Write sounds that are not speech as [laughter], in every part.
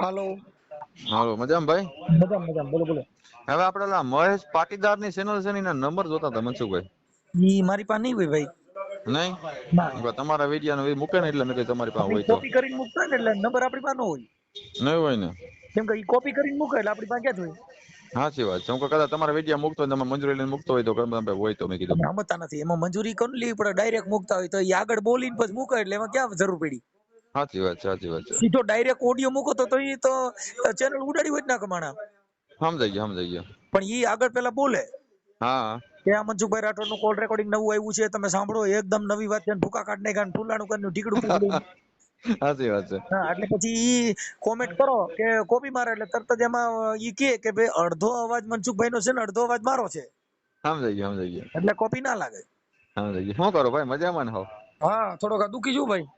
હાલો. હાલો મજામાં ભાઈ? મજામ મજા બોલો બોલો. હવે આપણે ઓલા મહેશ પાટીદારની ચેનલ છે ને એના નંબર જોતા હતા મનસુખભાઈ. ઈ મારી પાસે નહીં હોય ભાઈ. નહીં? તમારા વિડિયા ને મૂકે ને એટલે મેં કીધું તમારી પાસે હોય તો. કોપી કરીને મૂકતા ને એટલે નંબર આપણી પાસે ન હોય. નહીં હોય ને. કેમ કે ઈ કોપી કરીને મૂકે એટલે આપણી પાસે ક્યાં હોય. સાચી વાત છે. હું કદાચ તમારા વિડિયા મૂકતો હોય તમે મંજૂરી લઈને મૂકતો હોય તો ગમે હોય તો મેં કીધું. સમજતા નથી. એમાં મંજૂરી કોણ લેવી પડે ડાયરેક્ટ મૂકતા હોય તો એ આગળ બોલીને પછી મૂકે એટલે એમાં ક્યાં જરૂર પડી? સાચી વાત છે સાચી વાત છે. સીધો ડાયરેક્ટ ઓડિયો મૂકો તો તો એ તો ચેનલ ઉડાડી હોય ના કમાણા સમજાઈ ગયો સમજાઈ ગયો. પણ ઈ આગળ પેલા બોલે હા. કે આ મનસુખભાઈ રાઠોડનું કોલ રેકોર્ડિંગ નવું આવ્યું છે તમે સાંભળો એકદમ નવી વાત છે ભૂકા કાઢ નાખ્યા ફૂલાણું કરીને ઢીકડું પૂરી સાચી વાત છે. હા એટલે પછી ઈ કોમેન્ટ કરો કે કોપી મારે એટલે તરત જ એમાં ઈ કે કે ભાઈ અડધો અવાજ મનસુખભાઈ નો છે ને અડધો અવાજ મારો છે. સમજાઈ ગયો સમજાઈ ગયો. એટલે કોપી ના લાગે. સમજાઈ ગયો. શું કરો ભાઈ મજામાં હો? હા થોડોક દુખી છું ભાઈ.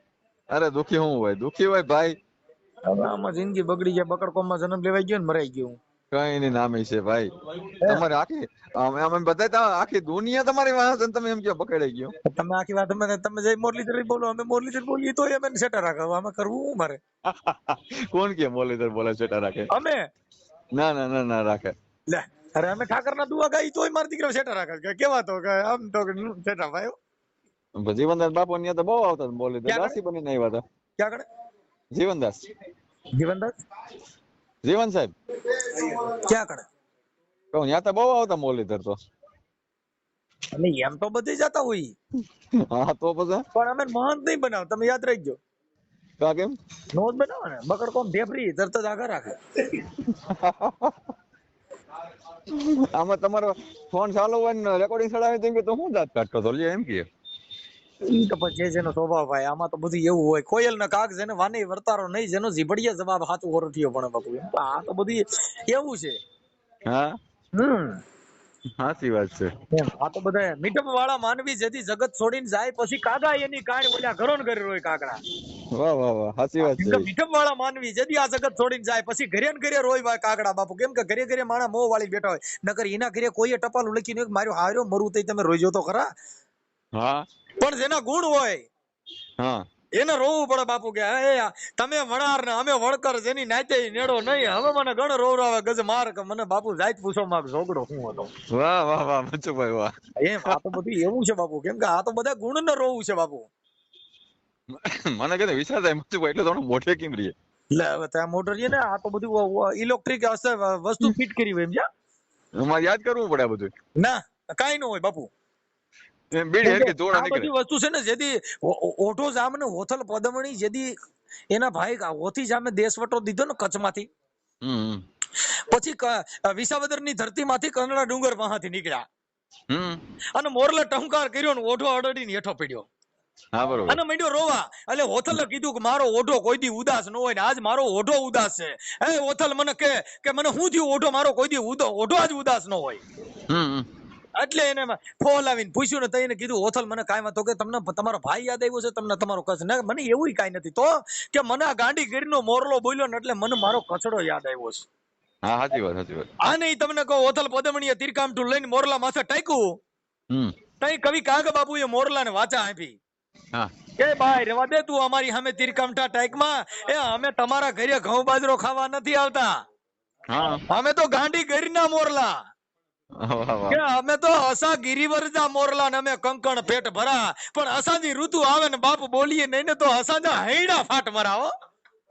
અરે દુખી હું હોય દુખી હોય ભાઈ. હવે આમાં જિંદગી બગડી જાય બકડકોમમાં જન્મ લેવાઈ ગયો ને મરાઈ ગયો હું. કઈ ની નામે છે ભાઈ. તમારે આખી અમે અમે બધા આખી દુનિયા તમારી વાહ છે તમે એમ કે પકડાઈ ગયો. તમે આખી વાત અમે તમે જઈ મોરલીધર બોલો અમે મોરલીધર બોલીએ તો અમે સેટર રાખે. અમે કરવું હું મારે? [laughs] કોણ કે મોલીધર બોલે છેટા રાખે? અમે? ના ના ના ના રાખે. લે અરે અમે ઠાકર ના દુઆ ગાઈ તોય મારી દીકરા સેટા રાખે. કે કેવા તો કે આમ તો સેટા ભાઈ જીવનદાસ બાપુ ને તો બહુ આવતા બોલે દાસી બનીને આવ્યા હતા. ક્યાં કણે જીવનદાસ. જીવનદાસ? જીવન સાહેબ. ક્યાં કણે કહું ત્યાં તો બહુ આવતા મોલીધર તો. અને એમ તો બધે જતા હોય. હા તો પછી? પણ અમે મહંત નહીં બનાવ તમે યાદ રાખજો. કા કેમ? નો જ બનાવો ને બકડ કોમ ઢેફરી તરત જ આગળ રાખે. આમાં તમારો ફોન ચાલુ હોય ને રેકોર્ડિંગ ચડાવે કે તો હું દાંત કાઢતો તો લે એમ કે. ઈ તો જે જેનો સ્વભાવ ભાઈ આમાં તો બધું એવું હોય. કોયલ ના કાગ જેને વાને વર્તારો નહીં જેનો ઝીબડિયા જવાબ હાચું વરઠિયો પણ બાપુ. આ તો બધું એવું છે. હા? હમ. સાચી વાત છે. આ તો બધા મીઠપ વાળા માનવી જેથી જગત છોડીને જાય પછી કાગા એની કાણ ઓલા ઘરો ને ઘરે રોય કાકડા વાહ વાહ વાહ સાચી વાત છે. મીઠપ વાળા માનવી જેથી આ જગત છોડીને જાય પછી ઘરે ને ઘરે રોય ભાઈ કાકડા બાપુ. કેમ કે ઘરે ઘરે માણા મોં વાળી બેઠા હોય. નકર એના ઘરે કોઈએ ટપાલ લખીને માર્યો હાર્યો મરું તઈ તમે રોઈજો તો ખરા. હા. પણ જેના ગુણ હોય હા. એને રોવું પડે બાપુ કે હે તમે વણાર ને અમે વણકર જેની નાચે નેડો નહીં. હવે મને ગણ રોવરાવે ગજ માર કે મને બાપુ જાત પૂછો માં ઝોગડો હું હતો. વાહ વાહ વાહ મનસુખભાઈ વાહ. એમ આ તો બધું એવું છે બાપુ. કેમ કે આ તો બધા ગુણ ને રોવું છે બાપુ. મને કે વિચાર થાય મનસુખભાઈ એટલે થોડું મોઢે કેમ રહીએ? એટલે હવે ત્યાં મોટર છે ને આ તો બધું ઇલેક્ટ્રિક વસ્તુ ફિટ કરી હોય સમજ્યા અમારે યાદ કરવું પડે આ બધું. ના કાઈ ન હોય બાપુ. બધી વસ્તુ છે ને જેથી ઓ- ઓ- ઓઢો જામ ને હોથલ પદમણી જેથી એના ભાઈ હોથી જામે દેશવટો દીધો ને કચ્છમાંથી. હમ હમ. પછી ક- વિસાવદરની ધરતીમાંથી ડુંગર વાહાથી નીકળ્યા. અને મોરલે ટહુકાર કર્યો ને ઓઢો અડડીને હેઠો પડ્યો. અને મંડ્યો રોવા. એટલે હોથલે કીધું કે મારો ઓઢો કોઈ દી ઉદાસ ન હોય ને આજ મારો ઓઢો ઉદાસ છે. હે હોથલ મને કે કે મને શું થયું ઓઢો? મારો કોઈ દી ઉદો ઓઢો આજ ઉદાસ ન હોય. એટલે એને ફોલાવીને પૂછ્યું ને તો એને કીધું ઓથલ મને કાંઈ તો કે તમને તમારો ભાઈ યાદ આવ્યો છે? તમને તમારો કચ્છ ના મને એવું કાંઈ નથી. તો કે મને આ ગાંડી ગીરનો મોરલો બોલ્યો ને એટલે મને મારો કચડો યાદ આવ્યો છે. હા સાચી વાત સાચી વાત. આ નહીં તમને કહો ઓથલ પદમણીએ તીરકામઠું લઈને મોરલા માથે ટાંક્યું? તઈ કવિ કાગ બાબુએ મોરલાને વાચા આપી. હા. કે ભાઈ રેવા દે તું અમારી સામે તીરકામઠા ટાઈકમાં એ અમે તમારા ઘરે ઘઉં બાજરો ખાવા નથી આવતા. હા. અમે તો ગાંડી ગરીના મોરલા. કે અમે તો અસા ગિરિવરજા મોરલા ને અમે કંકણ પેટ ભરા પણ અસાની ઋતુ આવે ને બાપ બોલીએ નહીં ને તો અસાના હૈડા ફાટ મરાવો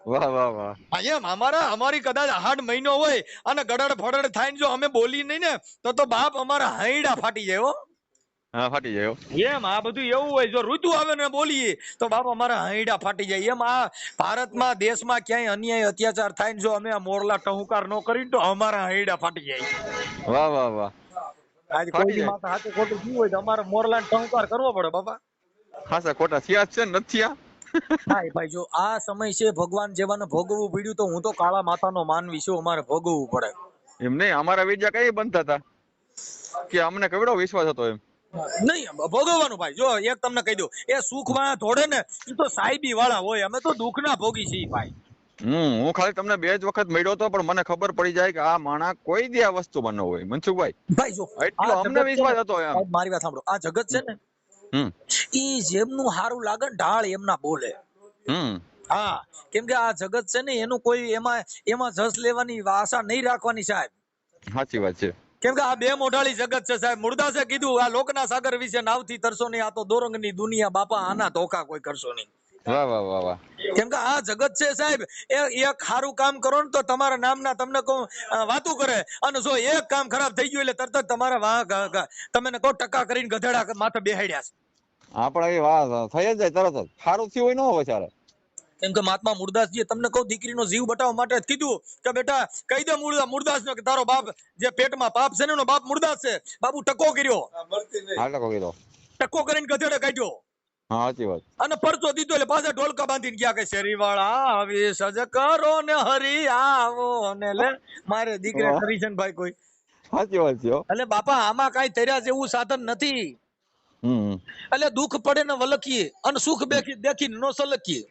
વાહ વાહ વાહ. એમ અમારા અમારી કદાચ હાડ મહિનો હોય અને ગડડ ફડડ થાય જો અમે બોલીએ નહીં ને તો તો બાપ અમારા હૈડા ફાટી જાય હો ફાટી જાય એમ આ બધું એવું હોય જો ઋતુ આવે ને બોલીએ તો બાપા અમારા હૈડા ફાટી જાય. એમ આ ભારતમાં દેશમાં ક્યાંય અન્યાય અત્યાચાર થાય ને જો અમે આ મોરલા ટહુકાર ન કરી તો અમારા હૈડા ફાટી જાય. વાહ વાહ વાહ. આજ કોઈ. માથે હાથે ખોટું થયું હોય તો અમારે મોરલા ટહુકાર કરવો પડે બાપા. ખાસા ખોટા થયા છે ને નથી એ ભાઈ જો આ સમય છે ભગવાન જેવાને ભોગવવું પડ્યું તો હું તો કાળા માતાનો માનવી છું અમારે ભોગવવું પડે. એમ નહીં અમારા વિદ્યા કઈ બનતા હતા કે અમને કેવડો વિશ્વાસ હતો એમ? નહીં ભોગવવાનું ભાઈ. જો એક તમને કહી દઉં એ સુખમાં ધોડે ને તો સાહેબી વાળા હોય અમે તો દુઃખના ભોગી છીએ ભાઈ. હમ હું ખાલી તમને બે જ વખત મળ્યો હતો પણ મને ખબર પડી જાય કે આ માણા કોઈ દી આ વસ્તુ બનો હોય. મનસુખભાઈ ભાઈ જો એટલો અમને વિશ્વાસ હતો એમ. મારી વાત સાંભળો. આ જગત છે ને હમ. ઈ જેમનું હારું લાગે ઢાળ એમના બોલે. હમ. હા કેમ કે આ જગત છે ને એનું કોઈ એમાં એમાં જસ લેવાની આશા નહીં રાખવાની સાહેબ. સાચી વાત છે. કેમ કે આ બે મોઢાળી જગત છે સાહેબ. મુરદાસે કીધું આ લોકના સાગર વિશે નાવથી તરસો નહીં આ તો દોરંગની દુનિયા બાપા આના ધોકા કોઈ કરશો નહીં. વાહ વાહ વાહ વાહ. કેમ કે આ જગત છે સાહેબ એ એક સારું કામ કરો ને તો તમારા નામના તમને કહું વાતું કરે. અને જો એક કામ ખરાબ થઈ ગયું એટલે તરત જ તમારા વાહ તમને કહો ટકા કરીને ગધેડા માથે બેહાડ્યા છે. આપણે એ વાત થઈ જ જાય તરત જ. સારું થયું હોય ન હોય ત્યારે કેમ કે મહાત્મા મુરદાસજીએ તમને કહું દીકરીનો જીવ બટાવવા માટે કીધું કે બેટા કહી દે મુરદા મુરદાસનો કે તારો બાપ જે પેટમાં પાપ છે ને એનો બાપ મુરદાસ છે. બાબુ ટકો કર્યો. હા ટકો કર્યો. ટકો કરીને ગધેડે કાઢ્યો. હા સાચી વાત. અને પરચો દીધો એટલે પાછા ઢોલકા બાંધીને ગયા કે શેરી વાળા આવી સજ કરો ને હરી આવો ને લે. મારે દીકરે છે ભાઈ કોઈ. સાચી વાત છે એટલે બાપા આમાં કઈ તર્યા જેવું સાધન નથી. હમ એટલે દુઃખ પડે ને વલખીએ અને સુખ દેખી દેખીને નો સલખીએ.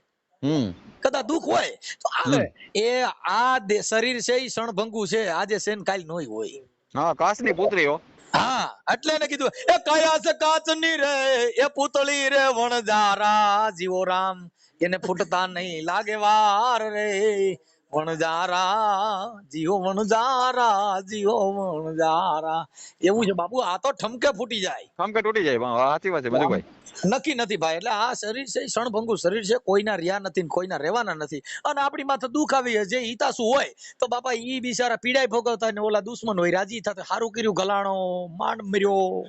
કદાચ દુઃખ હોય તો આવે એ આ શરીર છે એ શણભંગુ છે આજે છે ને કાલ નોય હોય. હા કાચની પુત્રી હા. એટલે એને કીધું એ કયા છે કાચની રે એ પુતળી રે વણજારા જીવો રામ એને ફૂટતા નહીં લાગે વાર રે. વણજારા જીવો વણજારા જીવો વણજારા એવું છે બાપુ આ તો ઠમકે ફૂટી જાય. ઠમકે તૂટી જાય સાચી વાત છે મધુભાઈ નક્કી નથી ભાઈ એટલે આ શરીર છે શણભંગુ શરીર છે કોઈના રહ્યા નથી કોઈના રહેવાના નથી. અને આપણી માથે દુઃખ આવી જે હિતાસુ હોય તો બાપા ઈ બિચારા પીડાય ભોગવતા ને ઓલા દુશ્મન હોય રાજી થતા સારું કર્યું ગલાણો માંડ મર્યો.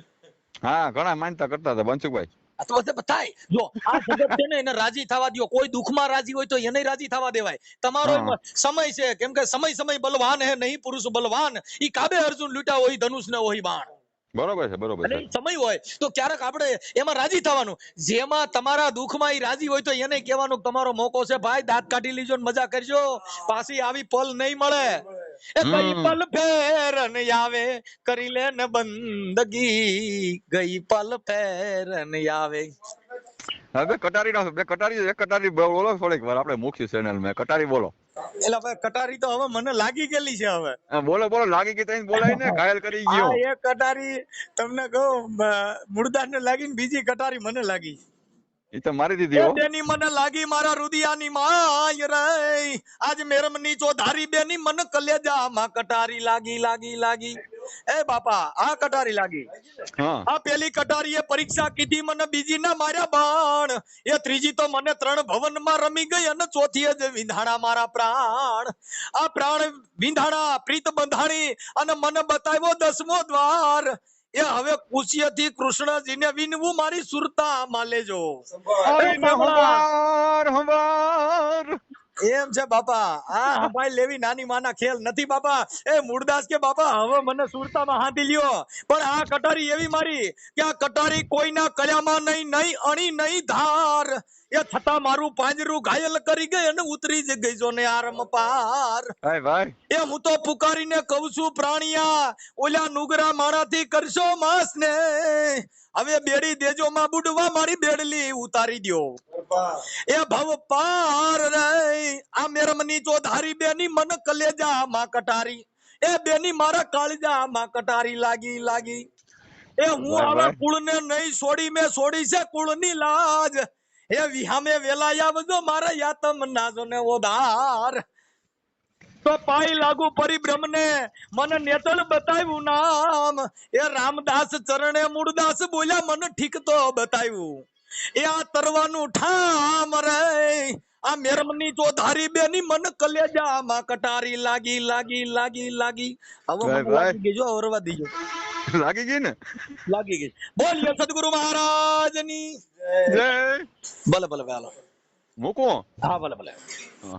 હા ઘણા માનતા કરતા હતા બંસુભાઈ આ તો બધે જો આ જગત છે ને એને રાજી થવા દો કોઈ દુઃખમાં રાજી હોય તો એને રાજી થવા દેવાય. તમારો સમય છે. કેમ કે સમય સમય બલવાન હે નહીં પુરુષ બલવાન. ઈ કાબે અર્જુન લૂટા હોય ધનુષ ને હોય બાણ. બરોબર છે બરોબર છે. સમય હોય તો ક્યારેક આપણે એમાં રાજી થવાનું. જેમાં તમારા દુઃખમાં ઈ રાજી હોય તો એને કહેવાનું તમારો મોકો છે. ભાઈ દાંત કાઢી લીજો ને મજા કરજો. પાછી આવી પલ નહીં મળે. એ કઈ પલ ફેરન આવે કરી લે ને બંદગી. ગઈ પલ ફેરન આવે હવે કટારી નો બે કટારી એક કટારી બોલો થોડીક વાર આપણે મૂક્યું ચેનલ મેં. કટારી બોલો. એટલે ભાઈ કટારી તો હવે મને લાગી ગયેલી છે હવે. બોલો બોલો લાગી ગઈ તઈને બોલાય ને ઘાયલ કરી ગયો. આ એક કટારી તમને કહું મુર્દાસ ને લાગી ને બીજી કટારી મને લાગી. એ તો મારી દીધી હો. બેની મને લાગી મારા રુદિયાની માય રે. આજ મેરમની ચોધારી બેની મન કલેજામાં કટારી લાગી લાગી લાગી. એ બાપા આ કટારી લાગી. આ પેલી કટારીએ પરીક્ષા કીધી મને બીજી ના માર્યા બાણ. એ ત્રીજી તો મને ત્રણ ભવનમાં રમી ગઈ અને ચોથી જ વિંધાણા મારા પ્રાણ. આ પ્રાણ વિંધાણા પ્રીત બંધાણી અને મને બતાવ્યો દસમો દ્વાર. એ હવે કુશિયથી કૃષ્ણજીને વિનવું મારી સુરતા માં લેજો અરે એ બાબા. હંવાર હંવાર એમ છે બાપા. આ હંભાઈ લેવી નાની માના ખેલ નથી બાપા. એ મૂળદાસ કે બાપા હવે મને સુરતામાં હાંધી લ્યો. પણ આ કટારી એવી મારી કે આ કટારી કોઈના કળામાં નહીં નહીં અણી નહીં ધાર. એ થતા મારું પાંજરું ઘાયલ કરી ગઈ અને ઉતરી જ ગઈ જો ને આરમ પાર હાય ભાઈ. એ હું તો પુકારીને કહું છું પ્રાણિયા ઓલા નુગરા માણાથી કરશો માસ ને હવે બેડી દેજો માં બુડવા મારી બેડલી ઉતારી દ્યો. એ ભવ પાર રે આ મેરમની જો ધારી બેની મન કલેજા માં કટારી. એ બેની મારા કાળજા માં કટારી લાગી લાગી. એ હું હવે વાહ. કુળને નહીં છોડી મેં છોડી છે કુળની લાજ. એ વિહામે વેલાયા આવજો મારા યાતમ નાજો ને ઓધાર. તો પાઈ લાગુ પરિભ્રમ ને મને નેતલ બતાવ્યું નામ. એ રામદાસ ચરણે મૂળદાસ બોલ્યા મને ઠીક તો બતાવ્યું. એ આ તરવાનું ઠામ રે. આ મેરમની તો ધારી બેની મન કલેજા માં કટારી લાગી લાગી લાગી લાગી. હવે. લાગી ગઈ જો અવરવા દીજો. [laughs] લાગી ગઈ ને? લાગી ગઈ. બોલીએ સદગુરુ મહારાજની. જય. ભલે ભલે ભલે મૂકો? હા ભલે ભલે. હા.